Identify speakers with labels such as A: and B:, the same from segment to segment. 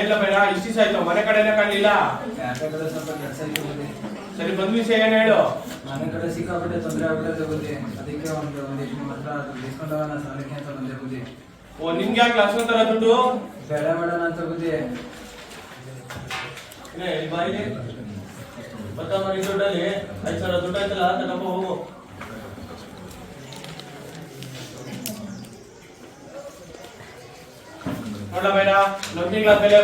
A: ಎಲ್ಲ ಬೇಡ ಇಷ್ಟು ದಿವಸ ಆಯ್ತು ಮನೆ ಕಡೆನೇ ಕಾಣಲಿಲ್ಲ?
B: ಯಾಕಂದ್ರೆ ಸ್ವಲ್ಪ ಕೆಲಸ ಇತ್ತು
A: ಸರಿ ಬಂದ್ ವಿಷಯ ಏನ್ ಹೇಳು?
B: ಮನೆ ಕಡೆ ಸಿಕ್ಕಾಪಟ್ಟೆ ತೊಂದರೆ ಆಗ್ಬಿಟ್ಟದೆ ಬುದ್ಧಿ ಅದಕ್ಕೆ ಒಂದು ನಿಮ್ಮ ಡಿಸ್ಕೌಂಟ್ ಆಗೋಣ ಸಾಲಕ್ಕೆ ಅಂತ ಬಂದೆ ಬುದ್ಧಿ
A: ಓ ನಿಮ್ಗೆ ಯಾಕೆ ಲಕ್ಷ ತರ ದುಡ್ಡು?
B: ಬೇಡ ಮಾಡೋಣ ಅಂತ ಬುದ್ಧಿ
A: ಏ, ಇಲ್ಲಿ ಬಾ ಇಲ್ಲಿ. ಭತ್ತ ಮನೆ ದುಡ್ಡಲ್ಲಿ? ಐದು ಸಾವಿರ ದುಡ್ಡು ಆಯ್ತಲ್ಲ ತಗೊಂಬ ಹೋಗು. ನೋಡ ಬೇಡ. ನಮ್ಗೆ ಮೇಲೆ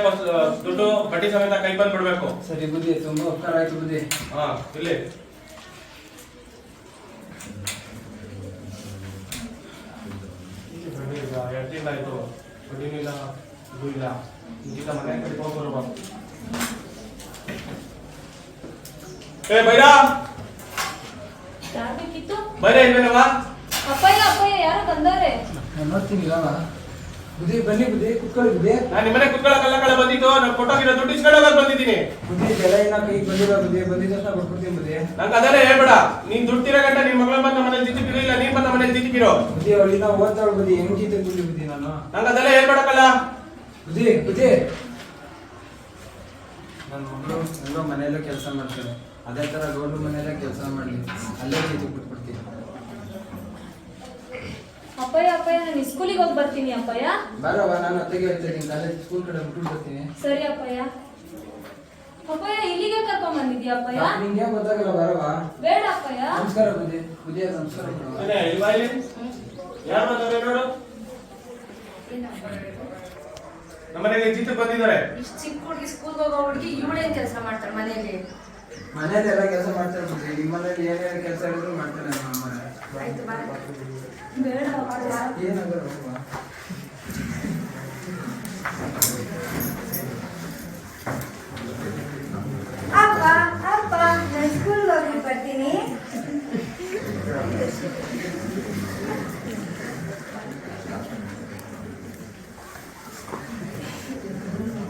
A: ದುಡ್ಡು ಬಡ್ಡಿ ಸಮೇತ ಕೈ ಬಂದ್ ಬಿಡ್ಬೇಕು.
B: ಸರಿ ಬುದ್ಧಿ ತುಂಬಾ ಉಪಕಾರ ಆಯ್ತು ಬುದ್ಧಿ.
A: ಹಾ ಇಲ್ಲಿ ಬಡ್ಡಿನೂ ಇಲ್ಲ ಇದು ಇಲ್ಲ ಈಗ ಮನೆ ಕಡೆ ಹೋಗ್ಬರುವ ಏ ಬೈರಾ?
C: ಯಾರ್ಬೇಕಿತ್ತು?
A: ಬೈರ ಇಲ್ವೇನವ
C: ಅಪ್ಪಯ್ಯ ಅಪ್ಪಯ್ಯ ಯಾರೋ ಬಂದವ್ರೆ?
B: ನಾನು ನೋಡ್ತೀನಿ ಇಲ್ಲವ? ಬುದ್ಧಿ ಬನ್ನಿ ಬುದ್ಧಿ ಕುತ್ಕೊಳ್ಳಿ ಬುದ್ಧಿ.
A: ನಾನು ನಿಮ್ಮನೆ ಕುತ್ಕೊಳ್ಳೋಕಲ್ಲ ಕಳೆ ಬಂದಿತ್ತು ನಾನು ಕೊಟ್ಟೋಗಿರೋ ದುಡ್ಡು ಇಸ್ಕೊಳ್ಳೋಕೆ ಬಂದಿದ್ದೀನಿ.
B: ಬುದ್ಧಿ ಬೆಲೆ ಏನ ಕೈಗೆ ಬಂದಿರೋ ಬುದ್ಧಿ ಬಂದಿದ್ದ ತಕ್ಷಣ ಕೊಟ್ಬಿಡ್ತೀನಿ ಬುದ್ಧಿ.
A: ನಂಗೆ ಅದನ್ನೇ ಹೇಳ್ಬೇಡ. ನೀನ್ ದುಡ್ಡು ತಿರೋ ಗಂಟ ನಿನ್ ಮಗಳ ಬಂದ ಮನೆ ಜಿತಿಪಿರೋ ಇಲ್ಲ ನೀನ್ ಬಂದ ಮನೇಲಿ ಜಿತಿಪಿರೋ
B: ಬುದ್ಧಿ ಅವಳಿನ ಓದ್ತಾಳು ಬುದ್ಧಿ ಹೆಂಗ್ ಜೀತ ಬುದ್ಧಿ ಬುದ್ಧಿ ನಾನು?
A: ನಂಗೆ ಅದೆಲ್ಲ ಹೇಳ್ಬೇಡಕ್ಕಲ್ಲ.
B: ಬುದ್ಧಿ ಬುದ್ಧಿ. ನನ್ನ ಮಗಳು ಹೆಂಗೋ ಮನೆಯಲ್ಲೇ ಕೆಲಸ ಮಾಡ್ತಾಳೆ. ಅದೇ ತರ ಗೌಡ್ರ ಮನೆಯಲ್ಲೇ ಕೆಲಸ ಮಾಡ್ಲಿ. ಅಲ್ಲೇ ಜೀತಿ ಬಿಟ್ಬಿಡ್ತೀನಿ.
C: ಅಪ್ಪಯ್ಯ ಅಪ್ಪಯ್ಯ ನಾನು ಸ್ಕೂಲಿಗೆ ಹೋಗಿ ಬರ್ತೀನಿ ಅಪ್ಪಯ್ಯ.
B: ಬರವ ನಾನು ಅತ್ತೆಗೆ ಹೇಳ್ತೀನಿ ಕಾಲೇಜ್ ಸ್ಕೂಲ್ ಕಡೆ ಬಿಟ್ಟು ಬರ್ತೀನಿ.
C: ಸರಿ ಅಪ್ಪಯ್ಯ. ಅಪ್ಪಯ್ಯ ಇಲ್ಲಿಗೆ ಕರ್ಕೊಂಡ್ ಬಂದಿದ್ಯಾ ಅಪ್ಪಯ್ಯ
B: ನಿಂಗೆ ಗೊತ್ತಾಗಲ್ಲ ಬರವ
C: ಬೇಡ ಅಪ್ಪಯ್ಯ.
B: ನಮಸ್ಕಾರ ಬುದ್ಧಿ ಬುದ್ಧಿ ನಮಸ್ಕಾರ.
A: ಇಲ್ವಾ ಇಲ್ಲಿ ಯಾರು ಬಂದವ್ರೆ ನೋಡು. ನಮ್ಮನೆಗೆ ಚಿತ್ರ ಬಂದಿದ್ದಾರೆ.
D: ಇಷ್ಟು ಚಿಕ್ಕ ಹುಡುಗಿ ಸ್ಕೂಲ್ಗೆ ಹೋಗೋ ಹುಡುಗಿ ಇವಳೇನ್ ಕೆಲಸ ಮಾಡ್ತಾರೆ ಮನೆಯಲ್ಲಿ.
B: ಮನೇಲಿ ಎಲ್ಲ ಕೆಲಸ ಮಾಡ್ತಾರೆ ಬುದ್ಧಿ ನಿಮ್ಮ ಮನೇಲಿ ಏನೇನು ಕೆಲಸ ಇದ್ರು ಮಾಡ್ತಾರೆ ನಮ್ಮ ಅಮ್ಮ.
D: ಆಯ್ತು ಬಾ
C: ಬೇಡ ಅಪ್ಪಯ್ಯ
B: ಏನಾಗಲ್ಲ ಹೋಗುವ.
D: ಅಪ್ಪ ಅಪ್ಪ ನಾನು ಸ್ಕೂಲ್ಗೆ ಹೋಗಿ ಬರ್ತೀನಿ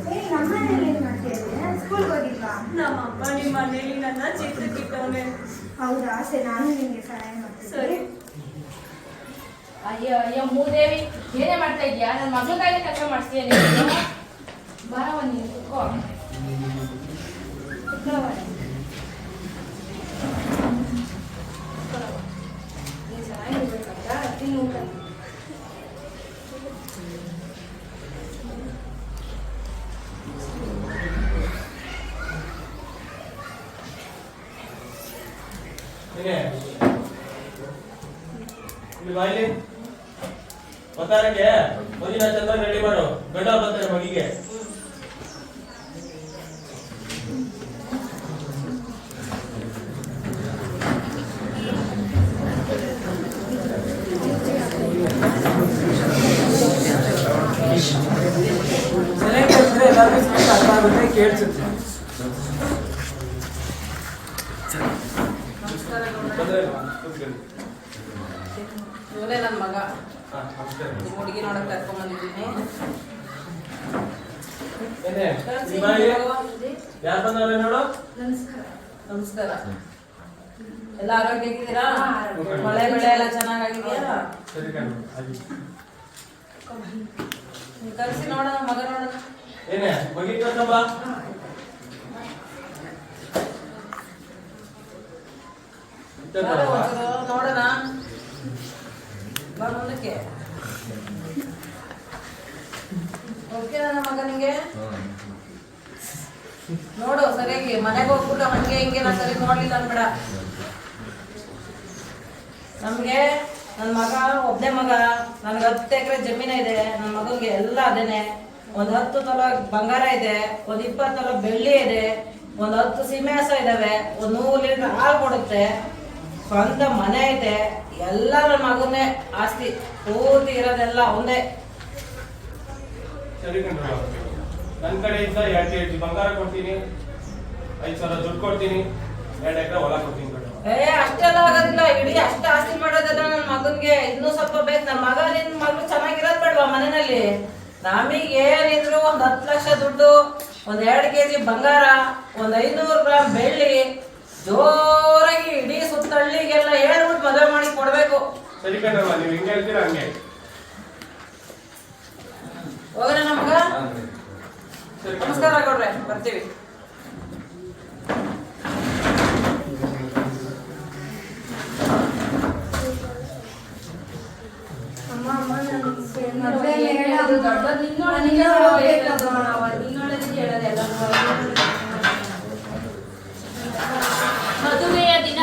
D: ಏ ನಮ್ಮನೇಲಿ ಏನ್ ಮಾಡ್ತಿದ್ದೆ ಸ್ಕೂಲ್ಗೆ ಹೋಗಿಲ್ವಾ
C: ನಮ್ಮಪ್ಪ ನಿಮ್ಮ ಮನೇಲಿ ನನ್ನ ಚಿತ್ರಕ್ಕಿಟ್ಟವನೆ
D: ಹೌದಾ ಸರಿ ನಾನು ನಿಮಗೆ ಸಹಾಯ ಮಾಡ್ತೀನಿ.
E: ಅಯ್ಯೋ ಅಯ್ಯೋ ಮೂದೇವಿ ಏನೇ ಮಾಡ್ತಾ ಇದ್ಯಾ ನನ್ನ ಕೈಲಿ ಕೆಲಸ ಮಾಡ್ತೀಯ ನೀನು? ಬರವ ನೀನು ಕುತ್ಕೋ.
D: ನೀನು ಚೆನ್ನಾಗಿರ್ಬೇಕಂತ ತಿನ್ನು
A: ಇಲ್ಲಿ ಬಾ ಇಲ್ಲಿ ಗೊತ್ತಾರಕ್ಕೆ ಮೊದಲಿನ ಚಂದ ರೆಡಿ ಮಾಡು ಗಂಡ ಬರ್ತಾರೆ ಮಗಿಗೆ
B: ಸರಿಯಾಗಿ ಕೇಳಿದ್ರೆ ಎಲ್ಲರಿಗೂ ಸ್ವಲ್ಪ ಅರ್ಥ ಆಗುತ್ತೆ ಕೇಳಿಸುತ್ತೆ
A: ಬಂದ್ರೆ ಕೂತ್ಕೊಳ್ಳಿ.
F: ಇವನೇ ನನ್ನ ಮಗ
A: ಹಾ, ನಮಸ್ಕಾರ.
F: ಹುಡುಗಿ ನೋಡಕ್ ಕರ್ಕೊಂಡ್ ಬಂದಿದ್ದೀನಿ
A: ಏನೇ
F: ಕಳ್ಸಿ,
A: ಇಲ್ಲಿ ಬಾ ಇಲ್ಲಿ.
F: ಮಗು.
A: ಯಾರ್ ಬಂದವ್ರೆ ನೋಡು?
D: ನಮಸ್ಕಾರ.
F: ನಮಸ್ಕಾರ. ಎಲ್ಲ
D: ಆರೋಗ್ಯ.
F: ಮಳೆ ಬೆಳೆ ಎಲ್ಲ ಚೆನ್ನಾಗಿದೆಯಾ
A: ಸರಿ ಕಣು ಆಗಿ.
F: ಕರ್ಸಿ ನೋಡೋಣ ಮಗ ನೋಡೋಣ.
A: ಏನೇ ಮಗಿ ಕರ್ಕೊಂಬ
F: ನೋಡೋಣ. ಬಾ ಮುಂದಕ್ಕೆ ಓಕೆ ನನ್ನ ಮಗನಿಗೆ ನೋಡು, ಸರಿಯಾಗಿ ಮನೆಗೆ ಹೋಗ್ಬಿಟ್ಟು ಹಂಗೆ ಹಿಂಗೆ ನಾನು ಸರಿ ನೋಡ್ಲಿಲ್ಲ ಅನ್ಬೇಡ. ನಮ್ಗೆ ನನ್ನ ಮಗ ಒಬ್ಬನೇ ಮಗ, ನನ್ಗೆ ಹತ್ತು ಎಕರೆ ಜಮೀನ ಇದೆ ನನ್ನ ಮಗನಿಗೆ ಎಲ್ಲ ಅದೇನೆ. ಒಂದ್ ಹತ್ತು ತಲ ಬಂಗಾರ ಇದೆ, ಒಂದ್ ಇಪ್ಪತ್ತು ತಲ ಬೆಳ್ಳಿ ಇದೆ, ಒಂದ್ ಹತ್ತು ಸೀಮೆ ಹಸ ಇದಾವೆ, ಒಂದ್ ನೂರು ಲೀಟರ್ ಹಾಲು ಕೊಡುತ್ತೆ. ಸ್ವಂತ ಮನೆ ಐತೆ ಎಲ್ಲ ನನ್ನ ಮಗನೇ ಆಸ್ತಿ ಪೂರ್ತಿ ಇರೋದೆಲ್ಲ ಒಂದೇ.
A: ಸರಿ ನನ್ನ ಕಡೆಯಿಂದ ಎರಡು ಕೆ ಜಿ ಬಂಗಾರ ಕೊಡ್ತೀನಿ. ಐದು ಸಾವಿರ ದುಡ್ಡು ಕೊಡ್ತೀನಿ. ಎರಡು ಎಕರೆ ಹೊಲ ಕೊಡ್ತೀನಿ
F: ಏ ಅಷ್ಟೆಲ್ಲ ಆಗೋದಿಲ್ಲ. ಇಡೀ ಅಷ್ಟು ಆಸ್ತಿ ಮಾಡೋದಲ್ಲ ನನ್ನ ಮಗನಿಗೆ ಇನ್ನೂ ಸ್ವಲ್ಪ ಬೇಕು. ನನ್ನ ಮಗ ನಿನ್ನ ಮಗಳು ಚೆನ್ನಾಗಿರೋದು ಬೇಡವಾ ಮನೆಯಲ್ಲಿ? ನಮಗೆ ಏನಿದ್ರು ಒಂದು ಹತ್ತು ಲಕ್ಷ ದುಡ್ಡು ಒಂದು ಎರಡು ಕೆಜಿ ಬಂಗಾರ ಒಂದು ಐನೂರು ಗ್ರಾಮ್ ಬೆಳ್ಳಿ ಜೋರಾಗಿ ಇಡೀ ಸುತ್ತಳ್ಳಿಗೆಲ್ಲ ಹೇಳ್ಬಿಟ್ಟು ಮದುವೆ ಮಾಡಿ ಕೊಡ್ಬೇಕು.
A: ಸರಿ ನೀವು ಹಿಂಗೆ ಹೇಳ್ತೀರಾ ಹಂಗೆ?
F: ಹೋಗ್ರೆ ನಮಗ ನಮಸ್ಕಾರ ಗೌಡ್ರೆ ಬರ್ತೀವಿ
D: ಅಮ್ಮ ಅಮ್ಮ ನಾನು
C: ಮದ್ವೆ
D: ಬೇಡ
C: ಅದು ದೊಡ್ಡದು ನಿನ್ನೊಳಗೆ
D: ನನಗೆ
C: ಹೋಗ್ಬೇಕು
D: ಹೋಗ್ಬೇಕು.
C: ನಾವು ನಿನ್ನೊಳಗೆ ಕೇಳೋದೆಲ್ಲ
E: ಮದುವೆಯ ದಿನ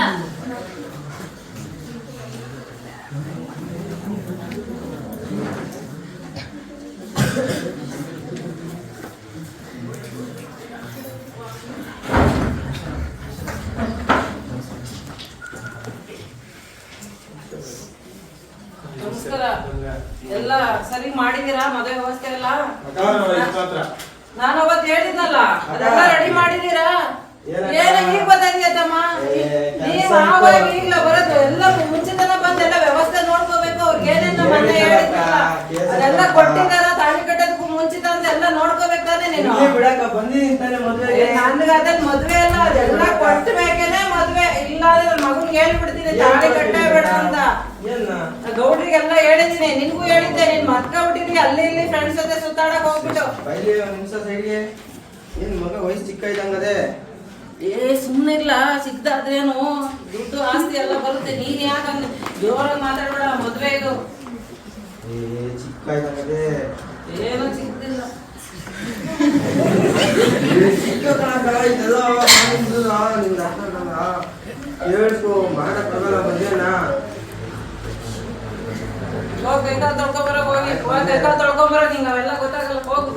F: ನಮಸ್ಕಾರ ಎಲ್ಲ ಸರಿ ಮಾಡಿದೀರಾ ಮದುವೆ ವ್ಯವಸ್ಥೆ ಎಲ್ಲ? ನಾನು ಅವತ್ತು ಹೇಳಿದ್ನಲ್ಲ ಅದೆಲ್ಲ ರೆಡಿ ಮಾಡಿದೀರಾ? ಏನ ಈಗ
G: ಬಂದಿದ್ಯಮ್ಮ
F: ನೀವ್ ಆವಾಗ ಈಗ್ಲ ಬರೋದು ಎಲ್ಲ ಮುಂಚಿತನ ಬಂದ ಎಲ್ಲ ವ್ಯವಸ್ಥೆ ನೋಡ್ಕೋಬೇಕು ಅವ್ರಿಗೆ ಏನೇನು ಮೊನ್ನೆ ಹೇಳಿದ್ನಲ್ಲ. ಅದೆಲ್ಲ ಕೊಟ್ಟಿದಾರ ತಾಳಿ ಕಟ್ಟೋದಕ್ಕೂ ಮುಂಚಿತ ಅಂತ ಎಲ್ಲ ನೋಡ್ಕೋಬೇಕು ತಾನೇ ನೀನು?
G: ಮದ್ವೆಗೆ.
F: ನನ್ಗೆ ಅದೇ ಮದ್ವೆ ಅಲ್ಲ ಅದೆಲ್ಲ ಕೊಟ್ಟ ಮೇಕೆನೆ ಮದ್ವೆ ಇಲ್ಲ ಮಗನ್ಗೆ ತಾಳಿ ಕಟ್ಟೇ ಬೇಡ ಅಂತ ಗೌಡ್ರಿಗೆಲ್ಲ ಹೇಳಿದ್ದೀನಿ ನಿನ್ಗೂ ಹೇಳಿದ್ದೆ ನೀನ್ ಮತ್ಕ ಬಿಟ್ಟಿದ್ರಿ ಅಲ್ಲಿ ಇಲ್ಲಿ ಫ್ರೆಂಡ್ಸ್ ಜೊತೆ ಸುತ್ತಾಡಕ್ ಹೋಗ್ಬಿಟ್ಟು.
G: ಬೈಲಿ ನಿಮಿಷ ಸೈಡ್ಗೆ. ಏನ್ ಮಗ ವಯಸ್ಸು ಚಿಕ್ಕ ಇದ್ದಂಗದೆ
F: ಏ ಸುಮ್ಮನಿಲ್ಲ ಸಿಗ್ದಾದ್ರೇನು? ದುಡ್ಡು ಆಸ್ತಿ ಎಲ್ಲ ಬರುತ್ತೆ ನೀನ್ ಯಾಕಂದ್ರೆ ಜೋರಾಗಿ ಮಾತಾಡ್ಬೇಡ ಮದ್ವೆ ಇದು.
G: ಏ ಚಿಕ್ಕ ಇದ್ದಂಗದೆ
F: ಏನೂ ಸಿಗ್ತಿಲ್ಲ
G: ಚಿಕ್ಕ ನಿಂದ ಹೇಳ್ತು ಮಾಡಕ್ಕಾಗಲ್ಲ ಬಂದೇನಾ
F: ಹೋಗ್ ಬೇಕಾದ್ರೆ ತೊಳ್ಕೊಂಬರಕ್ ಹೋಗಿ. ಹೋಗ್ ಬೇಕಾದ್ರೆ ತೊಳ್ಕೊಂಬರಕ್ ನಿಂಗೆ ಅವೆಲ್ಲ ಗೊತ್ತಾಗಲ್ಲ ಹೋಗು.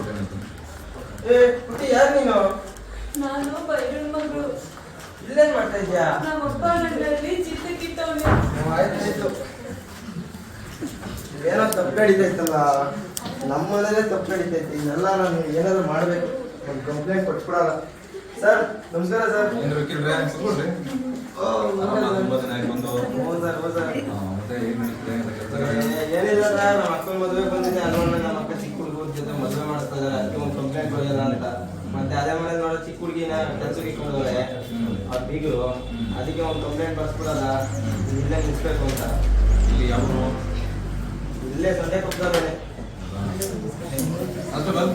G: ಏ ಪುಟ್ಟಿ ಯಾರು ನೀನು?
C: ನಾನು ಮಗಳು.
G: ಇಲ್ಲೇನ್ ಮಾಡ್ತಾ ಇದ್ಯಾ
C: ನಮ್ಮಪ್ಪ ನನ್ನಲ್ಲಿ ಚಿತ್ತಕ್ಕಿಟ್ಟವನೆ
G: ಹ್ಮ್, ಆಯ್ತು ಆಯ್ತು. ಏನೋ ತಪ್ಪು ನಡೀತೈತಲ್ಲ. ನಮ್ಮ ಮನೇಲೆ ತಪ್ಪು ನಡೀತೈತಿ. ಇದೆಲ್ಲ ನಾನು ಏನಾದರೂ ಮಾಡ್ಬೇಕು. ಒಂದು ಕಂಪ್ಲೇಂಟ್ ಕೊಟ್ಬಿಡಲ್ಲ. ಸರ್ ನಮಸ್ಕಾರ ಸರ್.
H: ಏನ್.
G: ಓ,
H: ಆರಾಮ ತುಂಬಾ ದಿನ ಆಯ್ತು ಬಂದು.
G: ಹ್ಞೂ ಸರ್ ಹ್ಞೂ ಸರ್.
H: ಮತ್ತೆ ಏನ್ ನಡೀತಿದೆ ಅಂತ ಕೆಲ್ಸ
G: ಏನಿಲ್ಲ ಸರ್ ನಮ್ಮ ಅಕ್ಕನ ಮದುವೆ ಬಂದಿದ್ದೆ ಅದನ್ನ ನಮ್ಮ ಅಕ್ಕ ಚಿಕ್ಕ ಹುಡುಗರ ಜೊತೆ ಮದುವೆ ಮಾಡಿಸ್ತಾ ಇದ್ದಾರೆ ಅದಕ್ಕೆ ಒಂದು ಕಂಪ್ಲೇಂಟ್ ಕೊಡೋಲ್ಲ ಅಂತ. ಮತ್ತೆ ಅದೇ ಮನೆ ನೋಡೋ ಚಿಕ್ಕ ಹುಡುಗಿನ ಕೆಲಸಕ್ಕೆ ಇಟ್ಕೊಂಡವ್ರೆ ಅವ್ರ ಬೀಗರು ಅದಕ್ಕೆ ಒಂದು ಕಂಪ್ಲೇಂಟ್ ಬರ್ಸ್ಬಿಡಲ್ಲ ಇಲ್ಲೇ ನಿಲ್ಸ್ಬೇಕು ಅಂತ.
H: ಇಲ್ಲಿ ಯಾವ
G: ಇಲ್ಲೇ ಸಂಡೆ ಕೊಡ್ತಾರೆ.
H: ಅದು ಬಂದ್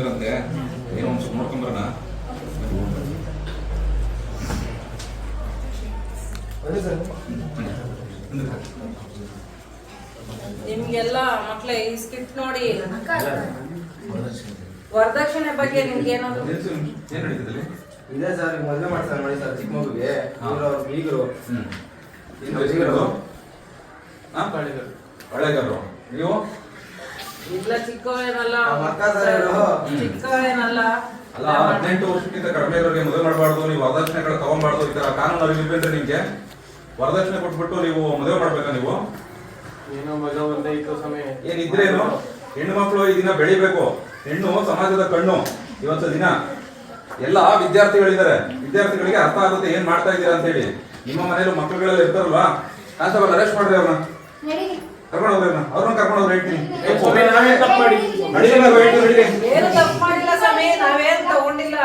H: ಇಟ್ಟಿದಾರಂತೆ ಏನೋ ಒಂದ್ ಸ್ವಲ್ಪ ನೋಡ್ಕೊಂಬರೋಣ
G: ಸರ್.
F: ನಿಮ್ಗೆಲ್ಲ ಮಕ್ಳೇ ಈ ಸ್ಕಿಟ್ ನೋಡಿ. ವರದಕ್ಷಿಣೆ ಬಗ್ಗೆ ನಿಮ್ಗೆ ಏನಾದ್ರು?
G: ಇದೆ ಸರ್ ಮದ್ವೆ ಮದುವೆ ಮಾಡ್ತಾರೆ ನೋಡಿ ಸರ್ ಚಿಕ್ಕ ಮಗುಗೆ. ಬೀಗರು.
H: ಬೀಗರು? ಹಾ. ಒಳ್ಳೆಗಾರರು ನೀವು?
F: ಇಲ್ಲ ಚಿಕ್ಕವೇನಲ್ಲ. ಚಿಕ್ಕವೇನಲ್ಲ
H: ಅಲ್ಲ ಹದಿನೆಂಟು ವರ್ಷಕ್ಕಿಂತ ಕಡಿಮೆ ಇರೋರಿಗೆ ಮದುವೆ ಮಾಡಬಾರ್ದು ನೀವು ವರದಕ್ಷಿಣೆಗಳು ತಗೊಂಬಾರ್ದು ಈ ತರ ಕಾನೂನು ಅರಿವಿಲ್ವೇನ್ರಿ ನಿಮ್ಗೆ ವರದಕ್ಷಿಣೆ ಕೊಟ್ಬಿಟ್ಟು ನೀವು ಮದುವೆ ಮಾಡ್ಬೇಕಾ ನೀವು?
A: ಏನೋ ಮಗ ಒಂದೇ ಇತ್ತು ಸಮಯ
H: ಏನಿದ್ರೇನು? ಹೆಣ್ಣು ಮಕ್ಕಳು ಈ ದಿನ ಬೆಳಿಬೇಕು. ಹೆಣ್ಣು ಸಮಾಜದ ಕಣ್ಣು ಇವತ್ತು ದಿನ. ಎಲ್ಲ ವಿದ್ಯಾರ್ಥಿಗಳಿದ್ದಾರೆ. ವಿದ್ಯಾರ್ಥಿಗಳಿಗೆ ಅರ್ಥ ಆಗುತ್ತೆ ಏನ್ ಮಾಡ್ತಾ ಇದ್ದೀರಾ ಅಂತ ಹೇಳಿ. ನಿಮ್ಮ ಮನೇಲಿ ಮಕ್ಕಳುಗಳೆಲ್ಲ ಇರ್ತಾರಲ್ವಾ? ಕಾನ್ಸ್ಟೇಬಲ್ ಅರೆಸ್ಟ್ ಮಾಡ್ರಿ ಅವ್ರನ್ನ. ಕರ್ಕೊಂಡು ಹೋಗ್ರಿ ಅವ್ರನ್ನ ಕರ್ಕೊಂಡು ಹೋಗ್ರಿ ಹೇಳ್ತೀನಿ
A: ನಾವು
H: ಹೇಳ್ತೀವಿ, ನಡೀರಿ.
F: ಏನು ತಪ್ಪು ಮಾಡಿಲ್ಲ ಸ್ವಾಮಿ ನಾವೇನ್ ತಗೊಂಡಿಲ್ಲ?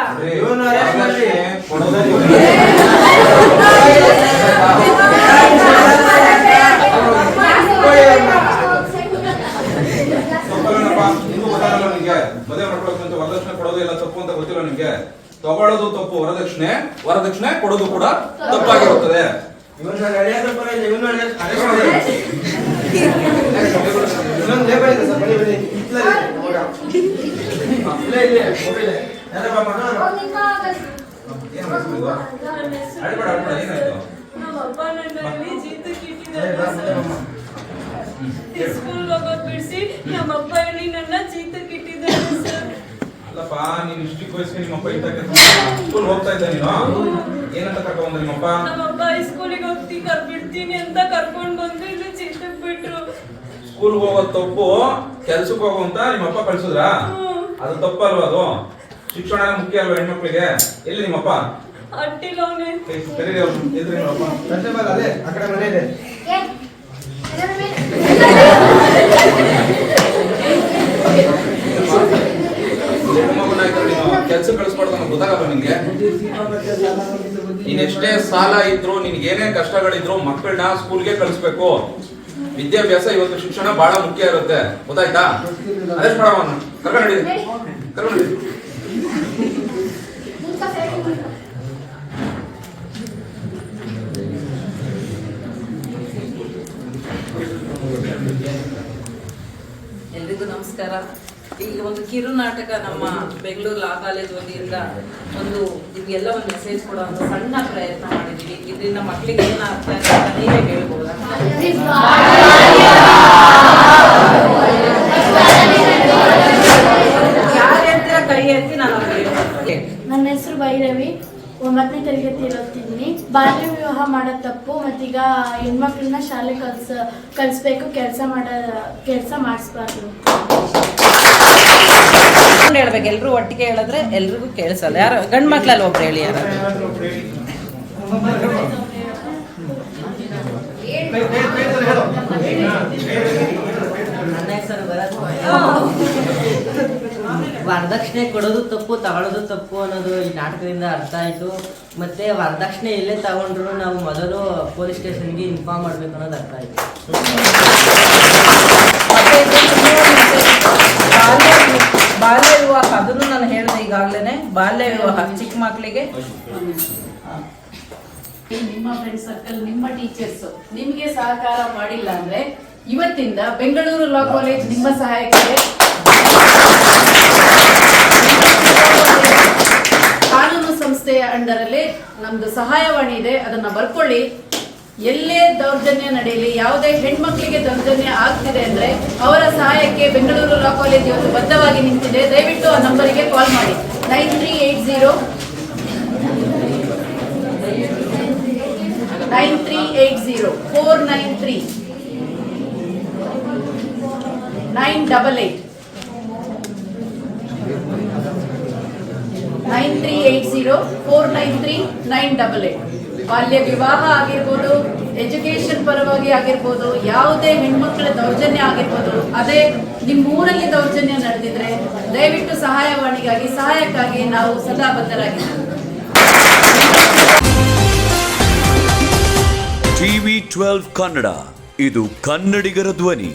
H: ನಿಮ್ಗೂ ಗೊತ್ತಾಗಲ್ಲ ನಿಮ್ಗೆ ಮದುವೆ ಮಾಡ್ಕೊಳ್ಳೋಕೆ ಮುಂಚೆ ವರದಕ್ಷಿಣೆ ಕೊಡೋದು ಎಲ್ಲ ತಪ್ಪು ಅಂತ ಗೊತ್ತಿಲ್ಲ ನಿಮ್ಗೆ ತಗೊಳ್ಳೋದು ತಪ್ಪು ವರದಕ್ಷಿಣೆ ವರದಕ್ಷಿಣೆ ಕೊಡೋದು ಕೂಡ ತಪ್ಪಾಗಿರುತ್ತದೆ
G: ಇನ್ನೊಂದು ಇದೆ ಸರ್ ಬನ್ನಿ ಬನ್ನಿ ಮಗ. ಇಲ್ಲೇ ಮಗ
H: ಏನ್ ಏನಾಯ್ತು.
C: ಸ್ಕೂಲ್ ಹೋಗೋದ್ ಬಿಡಿಸಿ ನಮ್ಮಪ್ಪ ಹೇಳಿ ನನ್ನ ಚಿತ್ತಕ್ಕಿಟ್ಟಿದ್ದಾರೆ ಸರ್
H: ಅಲ್ಲಪ್ಪ ನೀನು ಇಷ್ಟಕ್ಕೆ ವಯಸ್ಸಿಗೆ ಸ್ಕೂಲ್ ಹೋಗ್ತಾ ಇದ್ದ ನೀನು? ಏನಂತ ಕರ್ಕೊಂಡ್ ಬಂದ ನಿಮ್ಮಪ್ಪ
C: ನಮ್ಮಪ್ಪ ಸ್ಕೂಲಿಗೆ ಹೋಗ್ತಿ ಕರ್ಬಿಡ್ತೀನಿ ಅಂತ ಕರ್ಕೊಂಡ್ ಬಂದು ಇಲ್ಲಿ ಚಿತ್ತಕ್ ಬಿಟ್ರು
H: ಸ್ಕೂಲ್ ಹೋಗೋದು ತಪ್ಪು ಕೆಲ್ಸಕ್ಕೆ ಹೋಗು ಅಂತ ನಿಮ್ಮಪ್ಪ ಕಳ್ಸಿದ್ರಾ? ಅದು ತಪ್ಪಲ್ವಾ ಅದು? ಶಿಕ್ಷಣ ಮುಖ್ಯ ಅಲ್ವಾ ಹೆಣ್ಮಕ್ಳಿಗೆ? ಎಲ್ಲಿ ನಿಮ್ಮಪ್ಪ? ಕರೀರಿ ಅವ್ರನ್ನ, ಎದುರು ನಿಮ್ಮಪ್ಪ
G: ಕಾನ್ಸ್ಟೇಬಲ್ ಅದೇ ಆ ಕಡೆ ಮನೆ ಇದೆ.
H: ಕೆಲ್ಸ ಕಳಿಸ್ಬಾರ್ದು ಅನ್ನೋದು ಗೊತ್ತಾಗಲ್ಲ ನಿಂಗೆ ನೀನ್ ಎಷ್ಟೇ ಸಾಲ ಇದ್ರು ನಿನ್ಗೆ ಏನೇ ಕಷ್ಟಗಳಿದ್ರು ಮಕ್ಕಳನ್ನ ಸ್ಕೂಲ್ಗೆ ಕಳಿಸ್ಬೇಕು. ವಿದ್ಯಾಭ್ಯಾಸ ಇವತ್ತು ಶಿಕ್ಷಣ ಬಹಳ ಮುಖ್ಯ ಇರುತ್ತೆ. ಗೊತ್ತಾಯ್ತಾ? ಅದೆಷ್ಟು ಕರ್ಕೊಂಡು
F: ಎಲ್ರಿಗೂ ನಮಸ್ಕಾರ. ಈಗ ಒಂದು ಕಿರು ನಾಟಕ ನಮ್ಮ ಬೆಂಗಳೂರು ಲಾ ಕಾಲೇಜ್ ವತಿಯಿಂದ ಒಂದು ಇದೆಲ್ಲ ಒಂದು ಮೆಸೇಜ್ ಕೊಡೋ ಒಂದು ಸಣ್ಣ ಪ್ರಯತ್ನ ಮಾಡಿದೀವಿ. ಇದರಿಂದ ಮಕ್ಕಳಿಗೆ ಏನಾಗ್ತಾ ಇದೆ ನೀವೇ ಹೇಳ್ಬೋದಾ?
I: ಹೆಸರು ಭೈರವಿ. ಒಂಬತ್ತನೇ ತರಗತಿಯಲ್ಲಿ ಓದ್ತಿದ್ದೀನಿ. ಬಾಲ್ಯ ವಿವಾಹ ಮಾಡೋ ತಪ್ಪು ಮತ್ತೀಗ ಹೆಣ್ಮಕ್ಳನ್ನ ಶಾಲೆ ಕಲ್ಸ ಕಲಿಸ್ಬೇಕು ಕೆಲಸ ಮಾಡೋ ಕೆಲಸ ಮಾಡಿಸ್ಬಾರ್ದು
F: ಹೇಳ್ಬೇಕು ಎಲ್ರು ಒಟ್ಟಿಗೆ ಹೇಳಿದ್ರೆ ಎಲ್ರಿಗೂ ಕೇಳಿಸಲ್ಲ. ಯಾರು ಗಂಡು ಮಕ್ಕಳಲ್ಲಿ ಒಬ್ರು ಹೇಳಿ ಯಾರು
J: ಹೆಸರು ಭರತ್ ವರದಕ್ಷಿಣೆ ಕೊಡೋದು ತಪ್ಪು ತಗೊಳ್ಳೋದು ತಪ್ಪು ಅನ್ನೋದು ಈ ನಾಟಕದಿಂದ ಅರ್ಥ ಆಯಿತು. ಮತ್ತೆ ವರದಕ್ಷಿಣೆ ಎಲ್ಲೇ ತಗೊಂಡ್ರು ನಾವು ಮೊದಲು ಪೊಲೀಸ್ ಸ್ಟೇಷನ್ಗೆ ಇನ್ಫಾರ್ಮ್ ಮಾಡಬೇಕು ಅನ್ನೋದು ಅರ್ಥ ಆಯಿತು.
F: ಬಾಲ್ಯ ವಿವಾಹ ಅದನ್ನು ನಾನು ಹೇಳಿದೆ ಈಗಾಗಲೇ ಬಾಲ್ಯ ವಿವಾಹ ಚಿಕ್ಕ ಮಕ್ಕಳಿಗೆ.
K: ನಿಮ್ಮ ಫ್ರೆಂಡ್ ಸರ್ಕಲ್ ನಿಮ್ಮ ಟೀಚರ್ಸ್ ನಿಮಗೆ ಸಹಕಾರ ಮಾಡಿಲ್ಲ ಅಂದ್ರೆ ಇವತ್ತಿಂದ ಬೆಂಗಳೂರು ಲಾ ಕಾಲೇಜ್ ನಿಮ್ಮ ಸಹಾಯಕ್ಕೆ ಸಂಸ್ಥೆಯ ಅಂಡರಲ್ಲಿ ನಮ್ದು ಸಹಾಯವಾಣಿ ಇದೆ, ಅದನ್ನ ಬರ್ಕೊಳ್ಳಿ. ಎಲ್ಲೇ ದೌರ್ಜನ್ಯ ನಡೆಯಲಿ, ಯಾವುದೇ ಹೆಣ್ಮಕ್ಳಿಗೆ ದೌರ್ಜನ್ಯ ಆಗ್ತಿದೆ ಅಂದ್ರೆ ಅವರ ಸಹಾಯಕ್ಕೆ ಬೆಂಗಳೂರು ಲಾ ಕಾಲೇಜ್ ಇವತ್ತು ಬದ್ಧವಾಗಿ ನಿಂತಿದೆ. ದಯವಿಟ್ಟು ಆ ನಂಬರಿಗೆ ಕಾಲ್ ಮಾಡಿ. Nine three eight zero nine three eight zero four nine three nine double eight. Nine three eight zero four nine three nine double eight. ಬಾಲ್ಯ ವಿವಾಹ ಆಗಿರ್ಬೋದು ಎಜುಕೇಶನ್ ಪರವಾಗಿ ಆಗಿರ್ಬೋದು, ಯಾವುದೇ ಹೆಣ್ಮಕ್ಳ ದೌರ್ಜನ್ಯ ಆಗಿರ್ಬೋದು, ಅದೇ ನಿಮ್ಮ ಊರಲ್ಲಿ ದೌರ್ಜನ್ಯ ನಡೆದಿದ್ರೆ ದಯವಿಟ್ಟು ಸಹಾಯವಾಣಿಗಾಗಿ, ಸಹಾಯಕ್ಕಾಗಿ ನಾವು ಸದಾ ಬದ್ಧರಾಗಿದ್ದೇವೆ.
L: ಟಿವಿ ಟ್ವೆಲ್ವ್ ಕನ್ನಡ, ಇದು ಕನ್ನಡಿಗರ ಧ್ವನಿ.